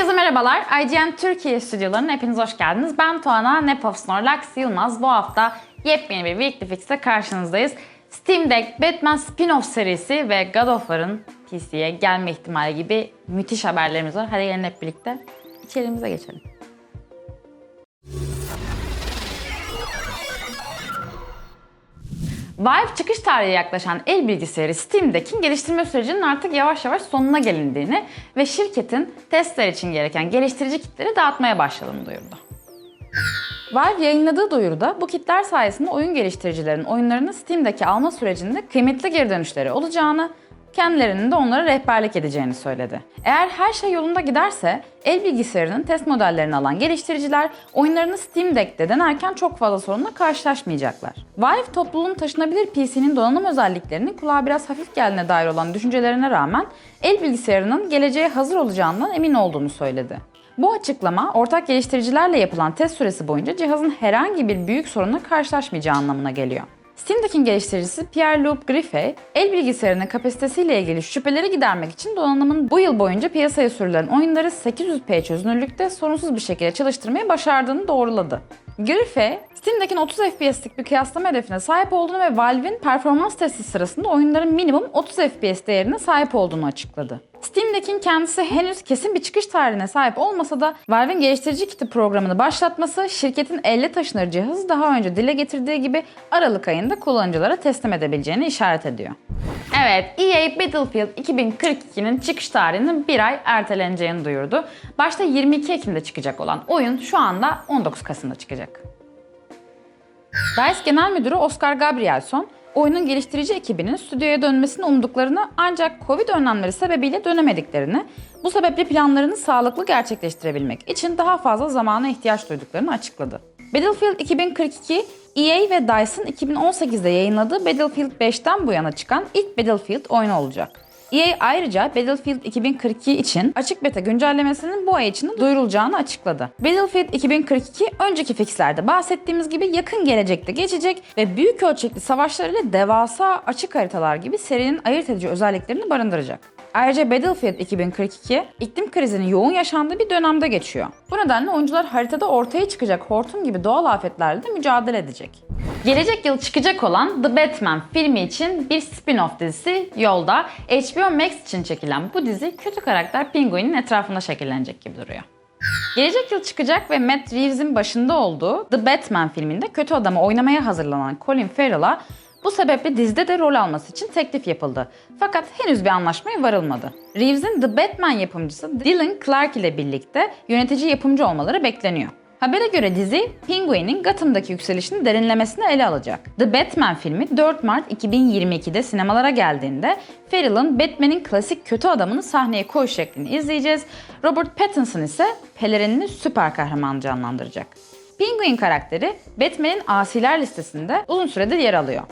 Herkese merhabalar. IGN Türkiye stüdyolarına hepiniz hoş geldiniz. Ben Tuana Nepov Snorlax Yılmaz. Bu hafta yepyeni bir Weekly Fix'te karşınızdayız. Steam Deck, Batman spin-off serisi ve God of War'ın PC'ye gelme ihtimali gibi müthiş haberlerimiz var. Hadi gelin hep birlikte içerimize geçelim. Valve çıkış tarihi yaklaşan el bilgisayarı Steam Deck'in geliştirme sürecinin artık yavaş yavaş sonuna gelindiğini ve şirketin testler için gereken geliştirici kitleri dağıtmaya başladığını duyurdu. Valve yayınladığı duyuruda bu kitler sayesinde oyun geliştiricilerin oyunlarını Steam'deki alma sürecinde kıymetli geri dönüşleri olacağını, kendilerinin de onlara rehberlik edeceğini söyledi. Eğer her şey yolunda giderse el bilgisayarının test modellerini alan geliştiriciler oyunlarını Steam Deck'te denerken çok fazla sorunla karşılaşmayacaklar. Valve topluluğun taşınabilir PC'nin donanım özelliklerinin kulağa biraz hafif geldiğine dair olan düşüncelerine rağmen el bilgisayarının geleceğe hazır olacağından emin olduğunu söyledi. Bu açıklama ortak geliştiricilerle yapılan test süresi boyunca cihazın herhangi bir büyük sorunla karşılaşmayacağı anlamına geliyor. Steam Deck'in geliştiricisi Pierre-Loup Griffey, el bilgisayarının kapasitesiyle ilgili şüpheleri gidermek için donanımın bu yıl boyunca piyasaya sürülen oyunları 800p çözünürlükte sorunsuz bir şekilde çalıştırmayı başardığını doğruladı. Griffey, Steam Deck'in 30 FPS'lik bir kıyaslama hedefine sahip olduğunu ve Valve'in performans testi sırasında oyunların minimum 30 FPS değerine sahip olduğunu açıkladı. Steam Deck'in kendisi henüz kesin bir çıkış tarihine sahip olmasa da Valve'in geliştirici kiti programını başlatması şirketin elle taşınır cihazı daha önce dile getirdiği gibi Aralık ayında kullanıcılara teslim edebileceğini işaret ediyor. Evet, EA Battlefield 2042'nin çıkış tarihinin bir ay erteleneceğini duyurdu. Başta 22 Ekim'de çıkacak olan oyun şu anda 19 Kasım'da çıkacak. DICE Genel Müdürü Oscar Gabrielson, oyunun geliştirici ekibinin stüdyoya dönmesini umduklarını ancak Covid önlemleri sebebiyle dönemediklerini, bu sebeple planlarını sağlıklı gerçekleştirebilmek için daha fazla zamana ihtiyaç duyduklarını açıkladı. Battlefield 2042, EA ve DICE'ın 2018'de yayınladığı Battlefield 5'ten bu yana çıkan ilk Battlefield oyunu olacak. EA ayrıca Battlefield 2042 için açık beta güncellemesinin bu ay içinde duyurulacağını açıkladı. Battlefield 2042 önceki fixlerde bahsettiğimiz gibi yakın gelecekte geçecek ve büyük ölçekli savaşlarıyla devasa açık haritalar gibi serinin ayırt edici özelliklerini barındıracak. Ayrıca Battlefield 2042 iklim krizinin yoğun yaşandığı bir dönemde geçiyor. Bu nedenle oyuncular haritada ortaya çıkacak hortum gibi doğal afetlerle de mücadele edecek. Gelecek yıl çıkacak olan The Batman filmi için bir spin-off dizisi yolda. HBO Max için çekilen bu dizi kötü karakter Penguin'in etrafında şekillenecek gibi duruyor. Gelecek yıl çıkacak ve Matt Reeves'in başında olduğu The Batman filminde kötü adamı oynamaya hazırlanan Colin Farrell'a bu sebeple dizide de rol alması için teklif yapıldı. Fakat henüz bir anlaşmaya varılmadı. Reeves'in The Batman yapımcısı Dylan Clark ile birlikte yönetici yapımcı olmaları bekleniyor. Habere göre dizi, Penguin'in Gotham'daki yükselişini derinlemesine ele alacak. The Batman filmi 4 Mart 2022'de sinemalara geldiğinde Farrell'ın Batman'in klasik kötü adamını sahneye koy şeklini izleyeceğiz. Robert Pattinson ise pelerinli süper kahraman canlandıracak. Penguin karakteri Batman'in asiler listesinde uzun süredir yer alıyor.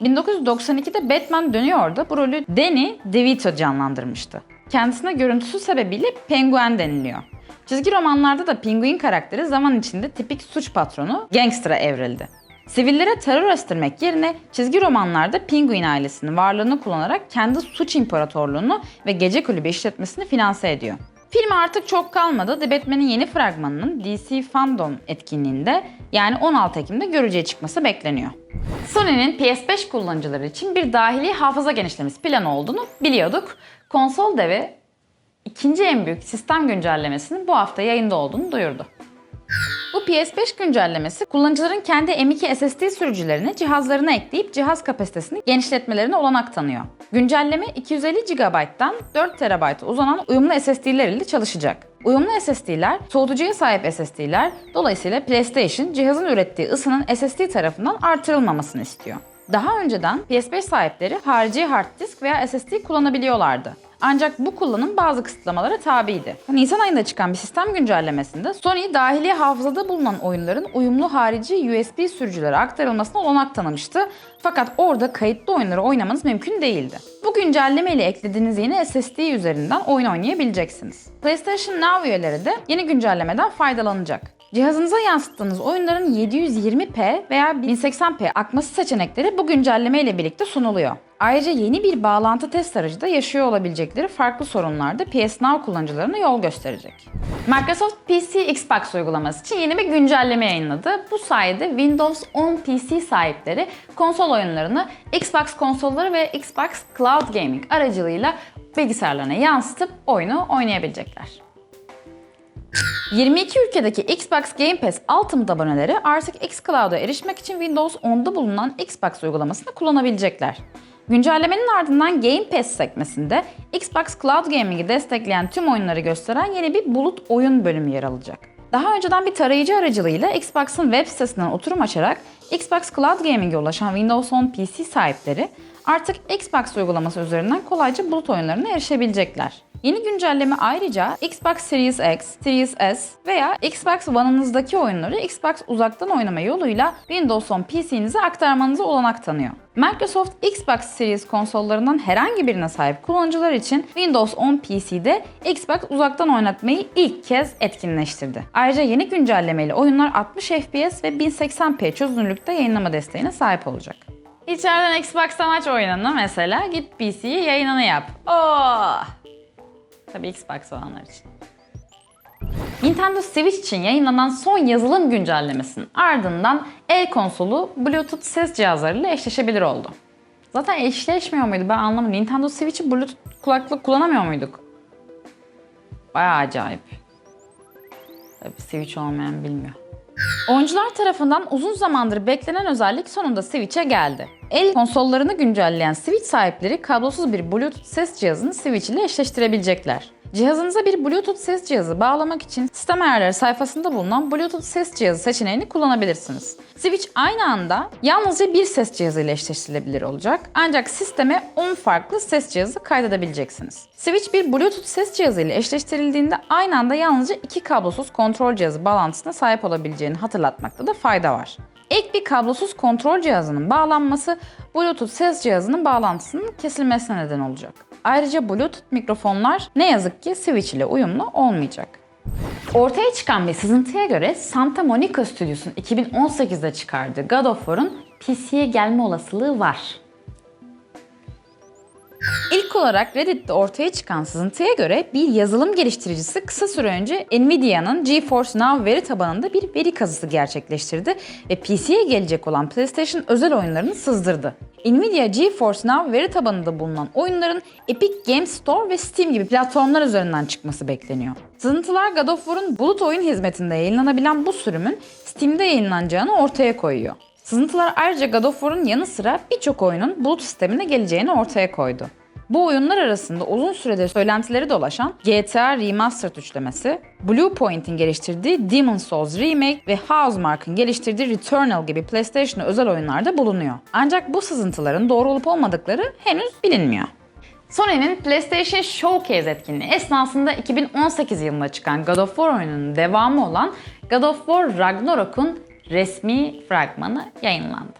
1992'de Batman dönüyordu. Bu rolü Danny DeVito canlandırmıştı. Kendisine görüntüsü sebebiyle Penguin deniliyor. Çizgi romanlarda da Penguin karakteri zaman içinde tipik suç patronu, gangster'a evrildi. Sivillere terör estirmek yerine çizgi romanlarda Penguin ailesinin varlığını kullanarak kendi suç imparatorluğunu ve gece kulübü işletmesini finanse ediyor. Film artık çok kalmadı. The Batman'in yeni fragmanının DC Fandom etkinliğinde yani 16 Ekim'de görücüye çıkması bekleniyor. Sony'nin PS5 kullanıcıları için bir dahili hafıza genişlemesi planı olduğunu biliyorduk. Konsol devi ikinci en büyük sistem güncellemesinin bu hafta yayında olduğunu duyurdu. Bu PS5 güncellemesi kullanıcıların kendi M.2 SSD sürücülerini cihazlarına ekleyip cihaz kapasitesini genişletmelerine olanak tanıyor. Güncelleme 250 GB'dan 4 TB uzanan uyumlu SSD'ler ile çalışacak. Uyumlu SSD'ler soğutucuya sahip SSD'ler dolayısıyla PlayStation cihazın ürettiği ısının SSD tarafından artırılmamasını istiyor. Daha önceden PS5 sahipleri harici hard disk veya SSD kullanabiliyorlardı. Ancak bu kullanım bazı kısıtlamalara tabiydi. Nisan ayında çıkan bir sistem güncellemesinde Sony dahili hafızada bulunan oyunların uyumlu harici USB sürücülere aktarılmasına olanak tanımıştı. Fakat orada kayıtlı oyunları oynamanız mümkün değildi. Bu güncelleme ile eklediğiniz yeni SSD üzerinden oyun oynayabileceksiniz. PlayStation Now üyeleri de yeni güncellemeden faydalanacak. Cihazınıza yansıttığınız oyunların 720p veya 1080p akması seçenekleri bu güncelleme ile birlikte sunuluyor. Ayrıca yeni bir bağlantı test aracı da yaşıyor olabilecekleri farklı sorunlarda PS Now kullanıcılarına yol gösterecek. Microsoft PC Xbox uygulaması için yeni bir güncelleme yayınladı. Bu sayede Windows 10 PC sahipleri konsol oyunlarını Xbox konsolları ve Xbox Cloud Gaming aracılığıyla bilgisayarlarına yansıtıp oyunu oynayabilecekler. 22 ülkedeki Xbox Game Pass Ultimate aboneleri artık xCloud'a erişmek için Windows 10'da bulunan Xbox uygulamasını kullanabilecekler. Güncellemenin ardından Game Pass sekmesinde Xbox Cloud Gaming'i destekleyen tüm oyunları gösteren yeni bir bulut oyun bölümü yer alacak. Daha önceden bir tarayıcı aracılığıyla Xbox'ın web sitesinden oturum açarak Xbox Cloud Gaming'e ulaşan Windows 10 PC sahipleri artık Xbox uygulaması üzerinden kolayca bulut oyunlarına erişebilecekler. Yeni güncelleme ayrıca Xbox Series X, Series S veya Xbox One'ınızdaki oyunları Xbox uzaktan oynama yoluyla Windows 10 PC'nize aktarmanıza olanak tanıyor. Microsoft Xbox Series konsollarından herhangi birine sahip kullanıcılar için Windows 10 PC'de Xbox uzaktan oynatmayı ilk kez etkinleştirdi. Ayrıca yeni güncellemeyle oyunlar 60 FPS ve 1080p çözünürlükte yayınlama desteğine sahip olacak. İçeriden Xbox'tan aç oyununu mesela git PC'ye yayınını yap. Oh! Tabii Xbox olanlar için. Nintendo Switch için yayınlanan son yazılım güncellemesinin ardından el konsolu Bluetooth ses cihazlarıyla eşleşebilir oldu. Zaten eşleşmiyor muydu ben anlamadım. Nintendo Switch'i Bluetooth kulaklık kullanamıyor muyduk? Bayağı acayip. Tabii Switch olmayan bilmiyor. Oyuncular tarafından uzun zamandır beklenen özellik sonunda Switch'e geldi. El konsollarını güncelleyen Switch sahipleri kablosuz bir Bluetooth ses cihazını Switch ile eşleştirebilecekler. Cihazınıza bir Bluetooth ses cihazı bağlamak için sistem ayarları sayfasında bulunan Bluetooth ses cihazı seçeneğini kullanabilirsiniz. Switch aynı anda yalnızca bir ses cihazı ile eşleştirilebilir olacak ancak sisteme 10 farklı ses cihazı kaydedebileceksiniz. Switch bir Bluetooth ses cihazı ile eşleştirildiğinde aynı anda yalnızca iki kablosuz kontrol cihazı bağlantısına sahip olabileceğini hatırlatmakta da fayda var. Ek bir kablosuz kontrol cihazının bağlanması Bluetooth ses cihazının bağlantısının kesilmesine neden olacak. Ayrıca Bluetooth mikrofonlar ne yazık ki Switch ile uyumlu olmayacak. Ortaya çıkan bir sızıntıya göre Santa Monica Studios'un 2018'de çıkardığı God of War'un PC'ye gelme olasılığı var. İlk olarak Reddit'te ortaya çıkan sızıntıya göre bir yazılım geliştiricisi kısa süre önce Nvidia'nın GeForce Now veri tabanında bir veri kazısı gerçekleştirdi ve PC'ye gelecek olan PlayStation özel oyunlarını sızdırdı. Nvidia GeForce Now veri tabanında bulunan oyunların Epic Games Store ve Steam gibi platformlar üzerinden çıkması bekleniyor. Sızıntılar God of War'un bulut oyun hizmetinde yayınlanabilen bu sürümün Steam'de yayınlanacağını ortaya koyuyor. Sızıntılar ayrıca God of War'un yanı sıra birçok oyunun bulut sistemine geleceğini ortaya koydu. Bu oyunlar arasında uzun süredir söylentileri dolaşan GTA Remastered üçlemesi, Bluepoint'in geliştirdiği Demon's Souls Remake ve Housemarque'ın geliştirdiği Returnal gibi PlayStation'a özel oyunlarda bulunuyor. Ancak bu sızıntıların doğru olup olmadıkları henüz bilinmiyor. Sony'nin PlayStation Showcase etkinliği esnasında 2018 yılında çıkan God of War oyununun devamı olan God of War Ragnarok'un resmi fragmanı yayınlandı.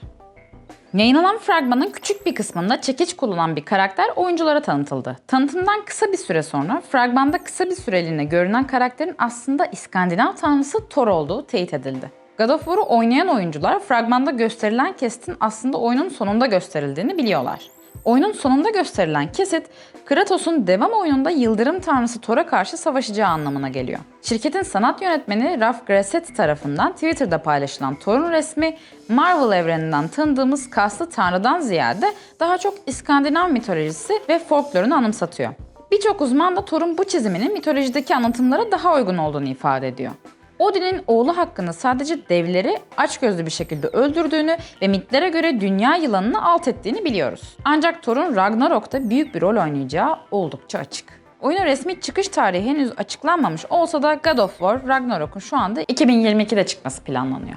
Yayınlanan fragmanın küçük bir kısmında çekiç kullanan bir karakter oyunculara tanıtıldı. Tanıtımdan kısa bir süre sonra fragmanda kısa bir süreliğine görünen karakterin aslında İskandinav tanrısı Thor olduğu teyit edildi. God of War'u oynayan oyuncular fragmanda gösterilen kesitin aslında oyunun sonunda gösterildiğini biliyorlar. Oyunun sonunda gösterilen kesit, Kratos'un devam oyununda yıldırım tanrısı Thor'a karşı savaşacağı anlamına geliyor. Şirketin sanat yönetmeni Ralph Grassetti tarafından Twitter'da paylaşılan Thor'un resmi, Marvel evreninden tanıdığımız kaslı tanrıdan ziyade daha çok İskandinav mitolojisi ve folklorunu anımsatıyor. Birçok uzman da Thor'un bu çiziminin mitolojideki anlatımlara daha uygun olduğunu ifade ediyor. Odin'in oğlu hakkında sadece devleri açgözlü bir şekilde öldürdüğünü ve mitlere göre dünya yılanını alt ettiğini biliyoruz. Ancak Thor'un Ragnarok'ta büyük bir rol oynayacağı oldukça açık. Oyunun resmi çıkış tarihi henüz açıklanmamış olsa da God of War Ragnarok'un şu anda 2022'de çıkması planlanıyor.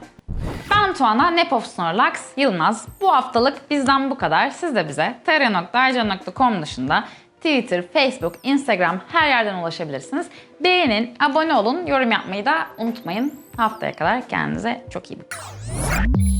Ben Tuana, Nepov Snorlax, Yılmaz. Bu haftalık bizden bu kadar. Siz de bize tr.arca.com dışında Twitter, Facebook, Instagram her yerden ulaşabilirsiniz. Beğenin, abone olun, yorum yapmayı da unutmayın. Haftaya kadar kendinize çok iyi bakın.